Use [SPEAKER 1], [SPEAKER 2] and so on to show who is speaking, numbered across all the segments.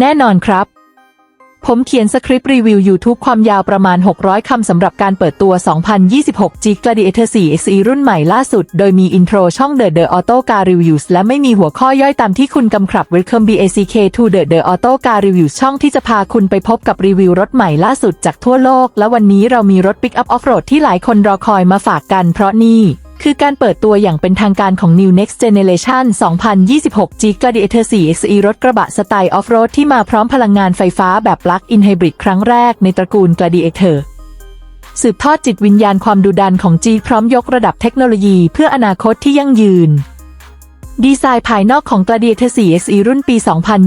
[SPEAKER 1] แน่นอนครับ ผมเขียนสคริปต์รีวิว YouTube ความยาวประมาณ 600 คำสำหรับการเปิดตัว 2026 G Gladiator 4 XE รุ่นใหม่ล่าสุด โดยมีอินโทรช่อง The The Auto Car Reviews และไม่มีหัวข้อย่อยตามที่คุณกำครับ Welcome BACK to The The Auto Car Reviews ช่องที่จะพาคุณไปพบกับรีวิวรถใหม่ล่าสุดจากทั่วโลก และวันนี้เรามีรถ Pick Up Off-Road ที่หลายคนรอคอยมาฝากกันเพราะนี่ คือการเปิดตัวอย่างเป็นทางการของ New Next Generation 2026 G Gladiator 4 XE รถกระบะสไตล์ออฟโรดที่มาพร้อมพลังงานไฟฟ้าแบบ Plug-in Hybrid ครั้งแรกในตระกูล Gladiator สืบทอดจิตวิญญาณความดุดันของ G พร้อมยกระดับเทคโนโลยีเพื่ออนาคตที่ยั่งยืน ดีไซน์ภายนอกของ Gladiator 4 XE รุ่นปี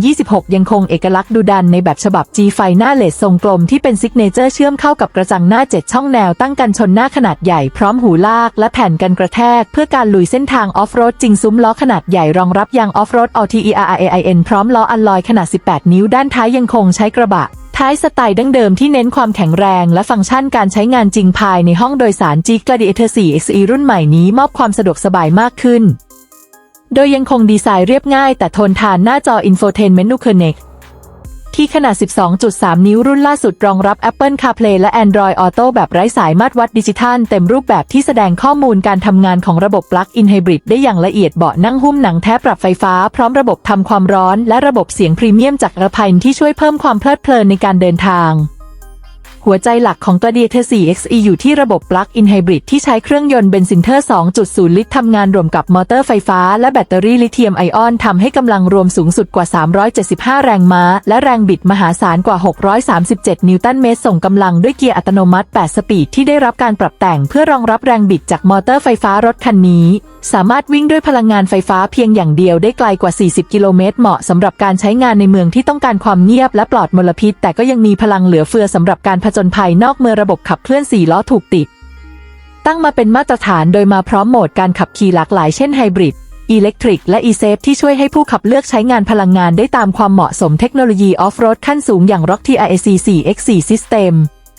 [SPEAKER 1] 2026 ยังคงเอกลักษณ์ดุดันในแบบฉบับ G ไฟหน้าเลสทรงกลมที่เป็นซิกเนเจอร์เชื่อมเข้ากับกระจังหน้า 7 ช่องแนวตั้งกันชนหน้าขนาดใหญ่พร้อมหูลากและแผ่นกันกระแทก เพื่อการลุยเส้นทางออฟโรดจริงซุ้มล้อขนาดใหญ่รองรับยางออฟโรด ALTERAIN พร้อมล้ออัลลอยขนาด 18 นิ้วด้านท้ายยังคงใช้กระบะท้ายสไตล์ดั้งเดิมที่เน้นความแข็งแรงและฟังก์ชันการใช้งานจริงภายในห้องโดยสาร G Gladiator 4 XE รุ่นใหม่นี้มอบความสะดวกสบายมากขึ้น โดยยังคงดีไซน์เรียบง่ายแต่ทนทานหน้าจอ Infotainment n u c o n e c ที่ขนาด 12.3 นิ้วรุ่นล่าสุดรองรับ Apple CarPlay และ Android Auto แบบไร้สายมาตรวัดดิจิทัลเต็มรูปแบบที่แสดงข้อมูลการทำงานของระบบ Plug-in Hybrid ได้อย่างละเอียดเบาะนั่งหุ้มหนังแท้ปรับไฟฟ้า พร้อมระบบทำความร้อน และระบบเสียงพรีเมียมจากระพันที่ช่วยเพิ่มความเพลิดเพลินในการเดินทาง หัวใจหลักของ Gladiator 4 XE อยู่ที่ระบบ Plug-in Hybrid ที่ใช้เครื่องยนต์เบนซินเทอร์ 2.0 ลิตรทำงานรวมกับมอเตอร์ไฟฟ้าและแบตเตอรี่ลิเธียมไอออนทำให้กำลังรวมสูงสุดกว่า 375 แรงม้า และแรงบิดมหาศาลกว่า 637 นิวตันเมตร ส่งกำลังด้วยเกียร์อัตโนมัติ 8 สปีดที่ได้รับการปรับแต่งเพื่อรองรับแรงบิดจากมอเตอร์ไฟฟ้ารถคันนี้ สามารถวิ่งด้วยพลังงานไฟฟ้าเพียงอย่างเดียวได้ไกลกว่า 40 กิโลเมตร เหมาะสำหรับการใช้งานในเมืองที่ต้องการความเงียบและปลอดมลพิษ แต่ก็ยังมีพลังเหลือเฟือสำหรับการผจญภัยนอกเมื่อระบบขับเคลื่อนสี่ล้อถูกติด ตั้งมาเป็นมาตรฐานโดยมาพร้อมโหมดการขับขี่หลากหลายเช่นไฮบริดอิเล็กทริกและอีเซฟที่ช่วยให้ผู้ขับเลือกใช้งานพลังงานได้ตามความเหมาะสมเทคโนโลยีออฟโรดขั้นสูงอย่าง Rock TRAC 4x4 System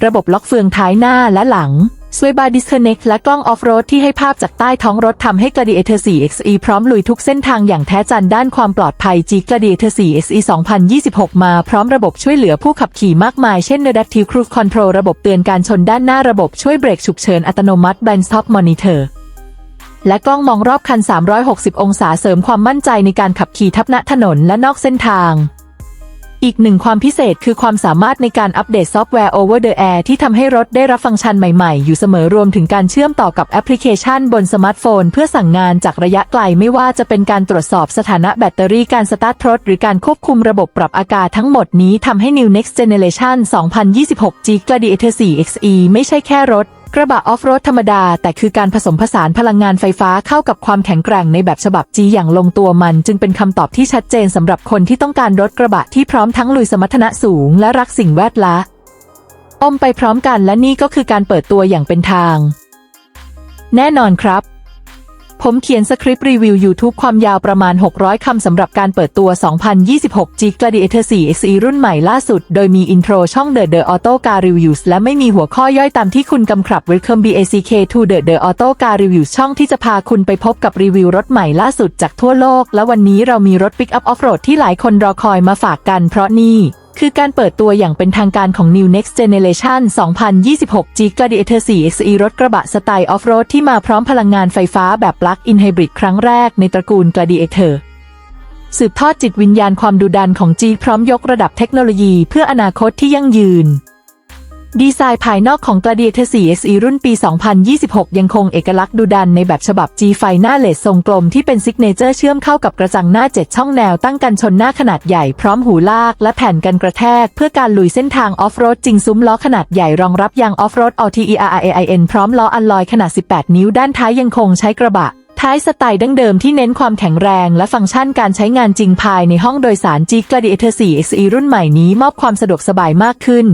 [SPEAKER 1] ระบบล็อกเฟืองท้ายหน้าและหลัง s w a y b a r Disconnect และกล้องออฟโรดที่ให้ภาพจากใต้ท้องรถทำให้ Gladiator 4 XE พร้อมลุยทุกเส้นทางอย่างแท้จันด้านความปลอดภัย G Gladiator 4 XE 2026 มาพร้อมระบบช่วยเหลือผู้ขับขี่มากมาย เช่น Adaptive Cruise Control ระบบเตือนการชนด้านหน้าระบบช่วยเบรกฉุกเฉินอัตโนมัติ Blind Stop Monitor และกล้องมองรอบคัน 360 องศาเสริมความมั่นใจในการขับขี่ทับณถนนและนอกเส้นทาง อีกหนึ่งความพิเศษคือความสามารถในการอัปเดตซอฟต์แวร์ Over the Air ที่ทำให้รถได้รับฟังก์ชันใหม่ๆ อยู่เสมอรวมถึงการเชื่อมต่อกับแอปพลิเคชันบนสมาร์ทโฟน เพื่อสั่งงานจากระยะไกลไม่ว่าจะเป็นการตรวจสอบสถานะแบตเตอรี่การสตาร์ทรถ หรือการควบคุมระบบปรับอากาศทั้งหมดนี้ทำให้ New Next Generation 2026 G Gladiator 4 XE ไม่ใช่แค่รถ กระบะออฟโรดธรรมดา แต่คือการผสมผสานพลังงานไฟฟ้าเข้ากับความแข็งแกร่งในแบบฉบับ G อย่างลงตัวมัน จึงเป็นคำตอบที่ชัดเจนสำหรับคนที่ต้องการรถกระบะที่พร้อมทั้งลุยสมรรถนะสูงและรักสิ่งแวดล้อมอมไปพร้อมกันและนี่ก็คือการเปิดตัวอย่างเป็นทาง แน่นอนครับ ผมเขียนสคริปต์รีวิว YouTube ความยาวประมาณ 600 คำสำหรับการเปิดตัว 2026 G Gladiator 4 XE รุ่นใหม่ล่าสุด โดยมีอินโทรช่อง The The Auto Car Reviews และไม่มีหัวข้อย่อยตามที่คุณกำครับ Welcome BACK to The The Auto Car Reviews ช่องที่จะพาคุณไปพบกับรีวิวรถใหม่ล่าสุดจากทั่วโลก และวันนี้เรามีรถ Pick Up Off-Road ที่หลายคนรอคอยมาฝากกันเพราะนี่ คือการเปิดตัวอย่างเป็นทางการของ New Next Generation 2026 G Gladiator 4 XE รถกระบะสไตล์ออฟโรดที่มาพร้อมพลังงานไฟฟ้าแบบ Plug-in Hybrid ครั้งแรกในตระกูล Gladiator สืบทอดจิตวิญญาณความดุดันของ G พร้อมยกระดับเทคโนโลยีเพื่ออนาคตที่ยั่งยืน ดีไซน์ภายนอกของ Gladiator 4 SE รุ่นปี 2026 ยังคงเอกลักษณ์ดุดันในแบบฉบับ G ไฟหน้าเลสทรงกลมที่เป็นซิกเนเจอร์เชื่อมเข้ากับกระจังหน้า 7 ช่องแนวตั้งกันชนหน้าขนาดใหญ่พร้อมหูลากและแผ่นกันกระแทก เพื่อการลุยเส้นทางออฟโรดจริงซุ้มล้อขนาดใหญ่รองรับยางออฟโรด LTERAIN พร้อมล้ออัลลอยขนาด 18 นิ้วด้านท้ายยังคงใช้กระบะท้ายสไตล์ดั้งเดิมที่เน้นความแข็งแรงและฟังก์ชันการใช้งานจริงภายในห้องโดยสาร G Gladiator 4 XE รุ่นใหม่นี้มอบความสะดวกสบายมากขึ้น